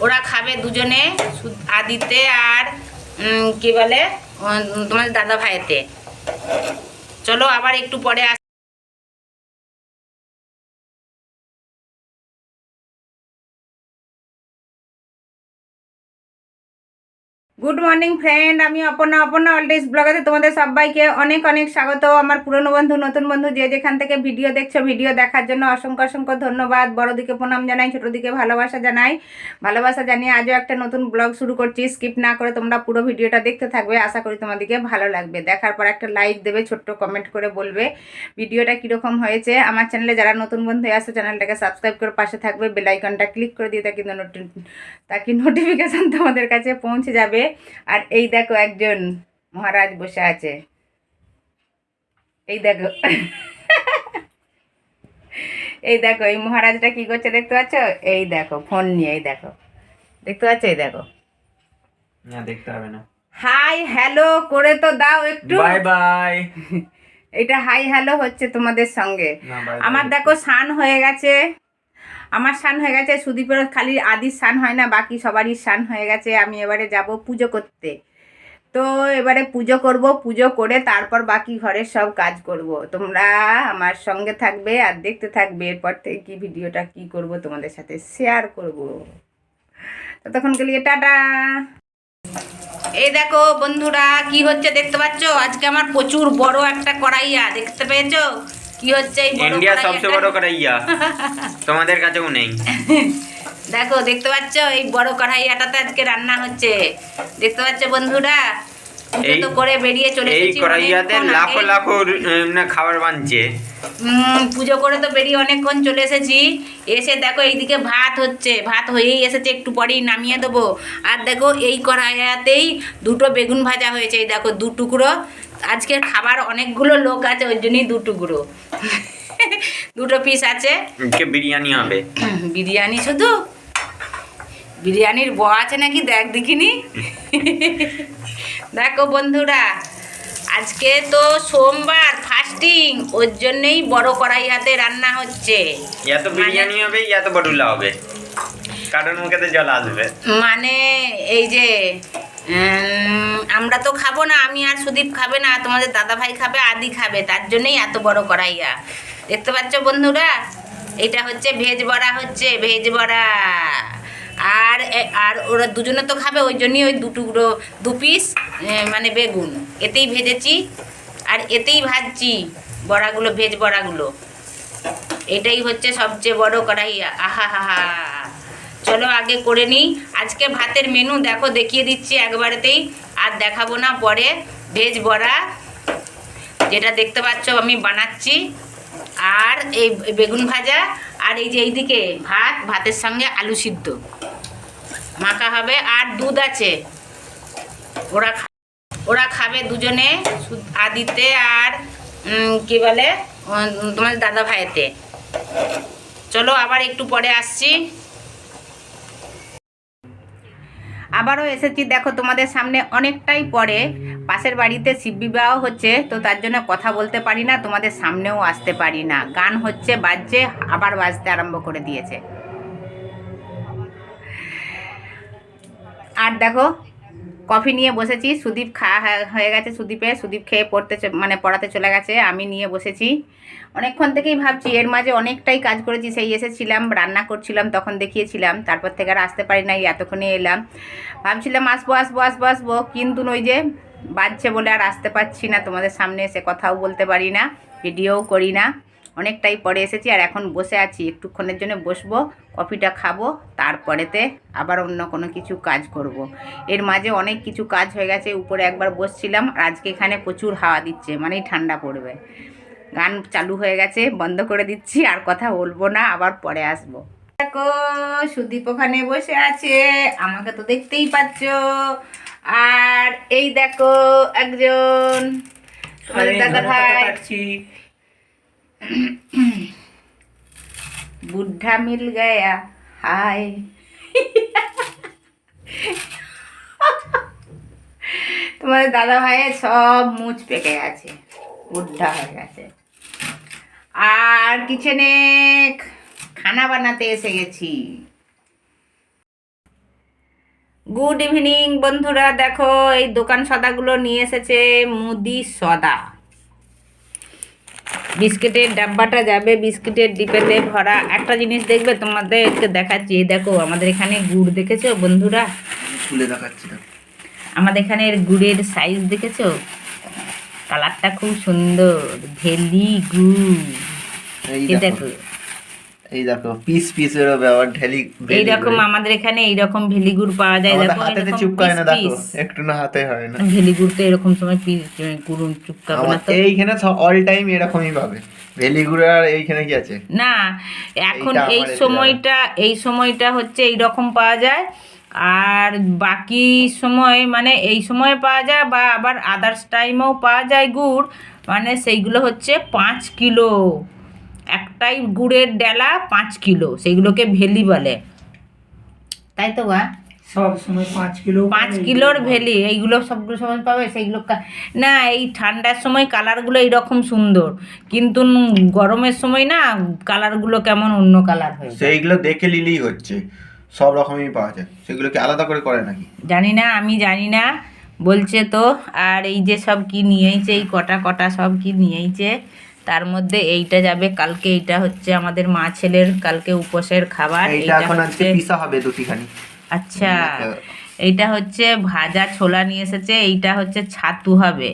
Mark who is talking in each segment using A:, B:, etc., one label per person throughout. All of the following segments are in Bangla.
A: ওরা খাবে দুজনে আদিতে আর কি বলে তোমাদের দাদা ভাইতে। চলো আবার একটু পরে গুড মর্নিং ফ্রেন্ড আমি অপর্ণা। অপর্ণা অলডেজ ব্লগাতে তোমাদের সবাইকে অনেক অনেক স্বাগত। আমার পুরনো বন্ধু, নতুন বন্ধু যে যেখান থেকে ভিডিও দেখছ ভিডিও দেখার জন্য অসংখ্য অসংখ্য ধন্যবাদ। বড়দিকে প্রণাম জানাই, ছোটোদিকে ভালোবাসা জানাই। ভালোবাসা জানিয়ে আজও একটা নতুন ব্লগ শুরু করছি। স্কিপ না করে তোমরা পুরো ভিডিওটা দেখতে থাকবে। আশা করি তোমাদেরকে ভালো লাগবে। দেখার পর একটা লাইক দেবে, ছোট্ট কমেন্ট করে বলবে ভিডিওটা কীরকম হয়েছে। আমার চ্যানেলে যারা নতুন বন্ধু আসো চ্যানেলটাকে সাবস্ক্রাইব করে পাশে থাকবে। বেল আইকনটা ক্লিক করে দিয়ে তাকে তাকে নোটিফিকেশান তোমাদের কাছে পৌঁছে যাবে। আর এই দেখো একজন মহারাজ বসে আছে। এই দেখো। এই দেখো এই মহারাজটা কি করছে দেখতে পাচ্ছ? এই দেখো ফোন নিয়ে এই দেখো। দেখতে পাচ্ছ? এই দেখো।
B: না দেখতে হবে না।
A: হাই হ্যালো করে তো দাও একটু।
B: Bye bye.
A: এটা হাই হ্যালো হচ্ছে তোমাদের সঙ্গে। আমার দেখো স্নান হয়ে গেছে। আমার স্নান হয়ে গেছে সুদীপের খালি আদির স্নান হয় না, বাকি সবারই স্নান হয়ে গেছে, আমি এবারে যাব পুজো করতে। তো এবারে পুজো করব, পুজো করে তারপর বাকি ঘরের সব কাজ করব। তোমরা আমার সঙ্গে থাকবে আর দেখতে থাকবে, এরপর থেকে কি ভিডিওটা কি করব তোমাদের সাথে শেয়ার করব। ততক্ষণ গেলিয়ে টাটা। এই দেখো বন্ধুরা, কি হচ্ছে দেখতে পাচ্ছ? আজকে আমার প্রচুর বড় একটা কড়াইয়া, দেখতে পেয়েছ? কি হচ্ছে এই
B: ইন্ডিয়া সবচেয়ে বড়? করাইয়া তোমাদের কাছেও নেই।
A: দেখো দেখতে পাচ্ছ? এই বড় কড়াইয়াটাতে আজকে রান্না হচ্ছে। দেখতে পাচ্ছ বন্ধুরা?
B: এই-
A: তো করে বেরিয়ে চলে
B: এই
A: অনেকক্ষণ
B: লাখো লাখো খাবার বানছে।
A: পুজো করে তো বেরিয়ে অনেকক্ষণ চলে এসেছি। এসে দেখো এইদিকে ভাত হচ্ছে। ভাত হয়েই এসেছে একটু পরেই নামিয়ে দেবো। আর দেখো এই কড়াইয়াতেই দুটো বেগুন ভাজা হয়েছে। এই দেখো দু টুকরো। আজকের খাবার অনেকগুলো লোক আছে ওই জন্যই দু টুকরো দুটো পিস আছে।
B: বিরিয়ানি হবে
A: বিরিয়ানি শুধু? বিরিয়ানির ব আছে নাকি? দেখ দেখিনি? দেখো বন্ধুরা আজকে তো সোমবার ফাস্টিং ওর জন্যই বড় কড়াই হাতে রান্না হচ্ছে।
B: এত বিরিয়ানি হবে এত বড়ুলা হবে। কারণ মুখেতে জল আসবে।
A: মানে এই যে আমরা তো খাব না, আমি আর সুদীপ খাবে না, তোমাদের দাদা ভাই খাবে, আদি খাবে, তার জন্যই এত বড় কড়াইয়া। দেখতে পাচ্ছ বন্ধুরা, এটা হচ্ছে ভেজ বড়া হচ্ছে, ভেজ বড়া। আর আর ওরা দুজনে তো খাবে, ওই জন্যই ওই দু টুকরো, দু পিস মানে বেগুন। এতেই ভেজেছি, আর এতেই ভাজছি বড়াগুলো, ভেজ বড়াগুলো। এটাই হচ্ছে সবচেয়ে বড় কড়াইয়া। আহা হা হা চলো আগে করে নিই। আজকে ভাতের মেনু দেখো, দেখিয়ে দিচ্ছি একবারেতেই। আর দেখাবো না পরে। ভেজ বড়া, যেটা দেখতে পাচ্ছ আমি বানাচ্ছি। আর এই বেগুন ভাজা, আর এই যে এইদিকে ভাত, ভাতের সঙ্গে আলু সিদ্ধ। মাখা হবে, আর দুধ আছে। ওরা ওরা খাবে দুজনে আদিতে আর কি বলে? তোমার দাদা ভাইতে চলো আবার একটু পরে আসছি। আবারও এসেছি। দেখো, তোমাদের সামনে অনেকটাই পরে পাশের বাড়িতে শিব বিবাহ হচ্ছে, তো তার জন্য কথা বলতে পারি না, তোমাদের সামনেও আসতে পারি না। গান হচ্ছে, বাজছে, আবার বাজতে আরম্ভ করে দিয়েছে। আর দেখো কফি নিয়ে বসেছি। সুদীপ খাওয়া হয়ে- গেছে সুদীপে সুদীপ খেয়ে পড়তে মানে পড়াতে চলে গেছে। আমি নিয়ে বসেছি। অনেকক্ষণ থেকেই ভাবছি, এর মাঝে অনেকটাই কাজ করেছি। সেই এসেছিলাম, রান্না করছিলাম, তখন দেখিয়েছিলাম। তারপর থেকে আর আসতে পারি নাই, এতক্ষণে এলাম। ভাবছিলাম, আসব আসব আসব আসব। কিন্তু ওই যে বাজছে বলে আর আসতে পারছি না। তোমাদের সামনে এসে কথাও বলতে পারি না, ভিডিওও করি না। অনেকটাই পরে এসেছি আর এখন বসে আছি। একটুক্ষণের জন্য বসবো কফিটা খাব তারপরেতে আবার অন্য কোনো কিছু কাজ করব। এর মাঝে অনেক কিছু কাজ হয়ে গেছে উপরে একবার বসছিলাম আর আজকে এখানে প্রচুর হাওয়া দিচ্ছে মানেই ঠান্ডা পড়বে। গান চালু হয়ে গেছে বন্ধ করে দিচ্ছি আর কথা বলব না আবার পরে আসব। দেখো সুদীপ ওখানে বসে আছে আমাকে তো দেখতেই পাচ্ছ। আর এই দেখো একজন তোমাদের দাদা ভাই। বুদ্ধা মিল গয়া, হায়। তোমাদের দাদা ভাইয়ের সব মুচ পেকে গেছে, বুদ্ধা হয়ে গেছে। আর কিচেনে খানা বানাতে এসে গেছি। গুড ইভিনিং বন্ধুরা, দেখো এই দোকান সদাগুলো নিয়ে এসেছে মুদি সদা। বিস্কিটের ডাব্বাটা যাবে বিস্কিটের ডিপেতে ভরা। একটা জিনিস দেখবে তোমাদেরকে দেখাচ্ছি। এই দেখো আমাদের এখানে গুড় দেখেছ বন্ধুরা?
C: খুলে দেখাচ্ছি
A: আমাদের এখানে গুড়ের সাইজ দেখেছ? কালারটা খুব সুন্দর ভেলি গুড়।
C: দেখো। এই দেখো পিস পিস এর ব্যবহার ঢেলি
A: এইরকম আমাদের এখানে এইরকম ভেলি গুড় পাওয়া যায়। দেখো
C: হাতে চুপ করে না দেখো একটু না হাতে হয় না।
A: ভেলি গুড় তো এরকম সময় পিস গুড় চুপকাবে
C: আমার
A: না তো?
C: এইখানে অল টাইম এরকমই পাবে। ভেলিগুড়ে আর এইখানে কি আছে?
A: না এখন এই সময়টা এই সময়টা হচ্ছে এই রকম পাওয়া যায়। আর বাকি সময় মানে এই সময় পাওয়া যায় বা আবার আদার্স টাইমেও পাওয়া যায় গুড়। মানে সেইগুলো হচ্ছে পাঁচ কিলো। একটাই গুড়ের ডেলা পাঁচ কিলো সেইগুলোকে ভেলি বলে। তাই তো বা
D: সব সময় পাঁচ কিলো
A: পাঁচ কিলোর ভেলি এইগুলো সবগুলো সময় পাবে সেইগুলো না এই ঠান্ডার সময় কালারগুলো এইরকম সুন্দর কিন্তু গরমের সময় না কালারগুলো কেমন অন্য কালার হয়ে
C: সেইগুলো দেখে নিলেই হচ্ছে সব রকমই পাওয়া যায় সেগুলো কি আলাদা করে করে নাকি?
A: জানি না আমি জানি না বলছে তো আর এই যে সব কি নিয়েইছে এই কটা কটা সব কি নিয়েইছে তার মধ্যে এইটা যাবে কালকে এইটা হচ্ছে আমাদের মা ছেলের কালকে উপোসের খাবার
C: এইটা এখন আজকে পিসা হবে দুটিখানি।
A: আচ্ছা এইটা হচ্ছে ভাজা ছোলা নিয়ে এসেছে এইটা হচ্ছে ছাতু হবে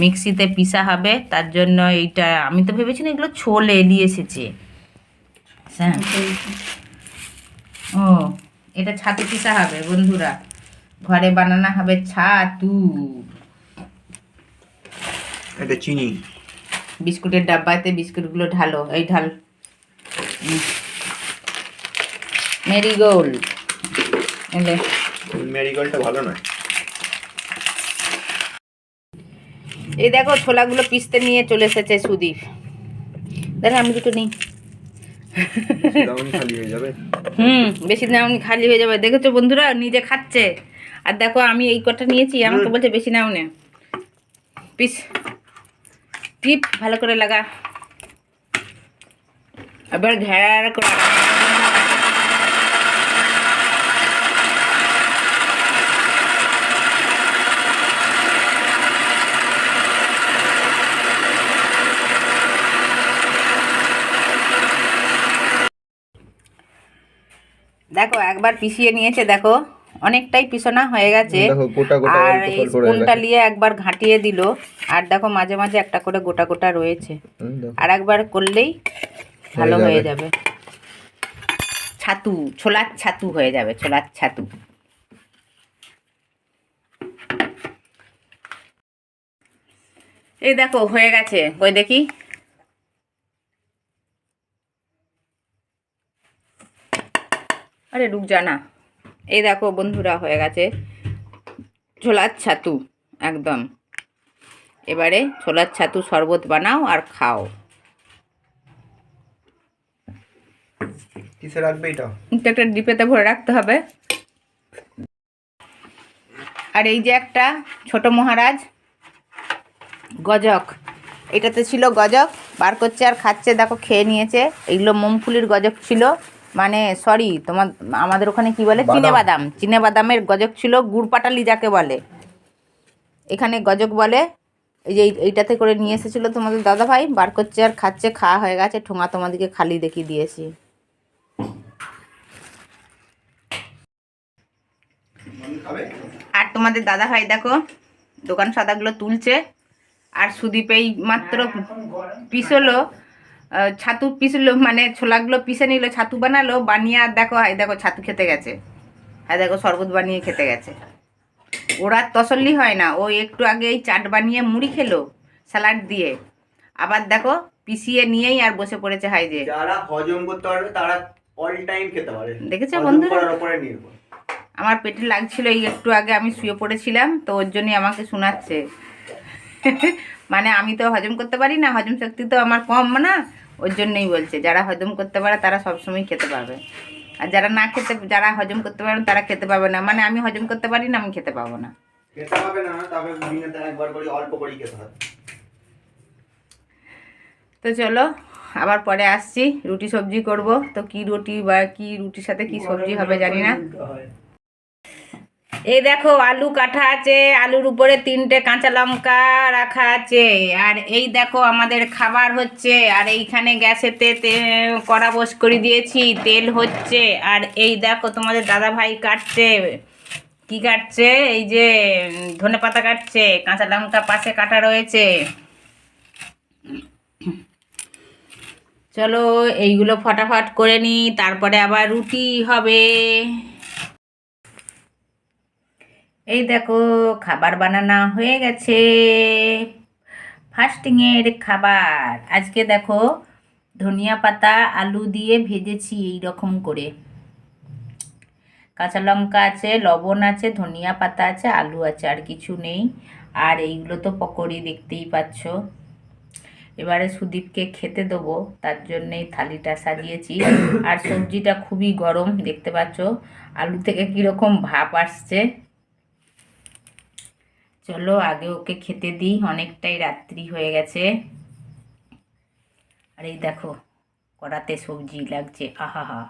A: মিক্সিতে পিসা হবে তার জন্য এইটা আমি তো ভেবেছিলাম এগুলো ছোলে দিয়ে এসেছে। হ্যাঁ। ও এটা ছাতু পিসা হবে বন্ধুরা ঘরে বানানো হবে ছাতু।
C: এটা চিনি।
A: বিস্কুটের ডাব্বাতে বিস্কুটগুলো ঢালো। এই ঢাল। মেরিগোল্ড। এলে।
C: মেরিগোল্ডটা ভালো নয়।
A: এই দেখো ছোলাগুলো পিসতে নিয়ে চলে এসেছে সুদীপ। দেখো আমি দুটো নিই। হুম বেশি নাও খালি হয়ে যাবে। দেখেছ বন্ধুরা নিজে খাচ্ছে। আর দেখো আমি এই কটা নিয়েছি আমাকে বলছে বেশি নাও নে। পিস। টিপ ভালো করে লাগা। এবার ঘেরা করে। দেখো একবার পিষিয়ে নিয়েছে দেখো। অনেকটাই পিছনা হয়ে গেছে। আর এই স্পুনটা নিয়ে একবার ঘাঁটিয়ে দিল। আর দেখো মাঝে মাঝে একটা করে গোটা গোটা রয়েছে। আর একবার করলেই ভালো হয়ে যাবে। ছাতু ছোলার ছাতু হয়ে যাবে ছোলার ছাতু। এই দেখো হয়ে গেছে। ওই দেখি। আরে রুক জানা এই দেখো বন্ধুরা হয়ে গেছে ছোলার ছাতু একদম। এবারে ছোলার ছাতু শরবত বানাও আর খাও।
C: কিসে রাখবে এটা?
A: এটা একটা ডিপেতে ভরে রাখতে হবে। আর এই যে একটা ছোট মহারাজ গজক। এটাতে ছিল গজক বার করছে আর খাচ্ছে দেখো খেয়ে নিয়েছে। এইগুলো মোমফুলির গজক ছিল। মানে সরি তোমার আমাদের ওখানে কি বলে? চিনে বাদাম। চিনে বাদামের গজক ছিল গুড় পাটালি যাকে বলে। এখানে গজক বলে এই যে এই- এইটাতে করে নিয়ে এসেছিল তোমাদের দাদা ভাই বার করছে আর খাচ্ছে খাওয়া হয়ে গেছে। ঠোঙা তোমাদেরকে খালি দেখিয়ে দিয়েছি। আর তোমাদের দাদা ভাই দেখো দোকান সাদাগুলো তুলছে। আর সুদীপ এই মাত্র পিসলো আহ, ছাতু পিসলো মানে ছোলাগুলো পিসে নিল ছাতু বানালো বানিয়ে আর দেখো হাই দেখো ছাতু খেতে গেছে। হ্যাঁ দেখো শরবত বানিয়ে খেতে গেছে। ওরা তসল্লি হয় না ও একটু আগে এই চাট বানিয়ে মুড়ি খেলো স্যালাড দিয়ে। আবার দেখো পিষিয়ে নিয়েই আর বসে পড়েছে হাই যে।
C: যারা হজম করতে পারবে তারা অল টাইম খেতে পারে।
A: দেখেছ বন্ধুরা? আমার পেটে লাগছিল এই একটু আগে আমি শুয়ে পড়েছিলাম তো ওর জন্যই আমাকে শোনাচ্ছে। মানে আমি তো হজম করতে পারি না হজম শক্তি তো আমার কম না ওর জন্যই বলছে। যারা হজম করতে পারে তারা সবসময় খেতে পাবে। আর যারা না খেতে যারা হজম করতে পারে তারা খেতে পাবে না। মানে আমি হজম করতে পারি না আমি খেতে পাবো না।
C: খেতে হবে না তবে দিনে একবার করে অল্প করেই খেতে হবে
A: তো চলো আবার পরে আসছি রুটি সবজি করব। তো কি রুটি বা কি রুটির সাথে কি সবজি হবে জানি না। এই দেখো, আলু কাটা আছে, আলুর উপরে তিনটে কাঁচা লঙ্কা রাখা আছে। আর এই দেখো, আমাদের খাবার হচ্ছে। আর এইখানে গ্যাসেতে কড়া বস করে দিয়েছি, তেল হচ্ছে। আর এই দেখো, তোমাদের দাদা ভাই কাটছে। কি কাটছে? এই যে, ধনে পাতা কাটছে, কাঁচা লঙ্কা পাশে কাটা রয়েছে। চলো, এইগুলো ফটাফট করে নিই, তারপরে আবার রুটি হবে। এই দেখো, খাবার বানানো হয়ে গেছে। ফাস্টিংয়ের খাবার। আজকে দেখো, ধনিয়া পাতা, আলু দিয়ে ভেজেছি এই রকম করে। কাঁচা লঙ্কা আছে, লবণ আছে, ধনিয়া পাতা আছে, আলু আছে, আর কিছু নেই। আর এইগুলো তো পকোড়ি, দেখতেই পাচ্ছ। এবারে সুদীপকে খেতে দেবো, তার জন্যেই থালিটা সাজিয়েছি। আর সবজিটা খুবই গরম, দেখতে পাচ্ছ। আলু থেকে কীরকম ভাপ আসছে। চলো আগে ওকে খেতে দিই, অনেকটাই রাত্রি হয়ে গেছে। আর এই দেখো, কড়াতে সবজি লাগছে আহা হা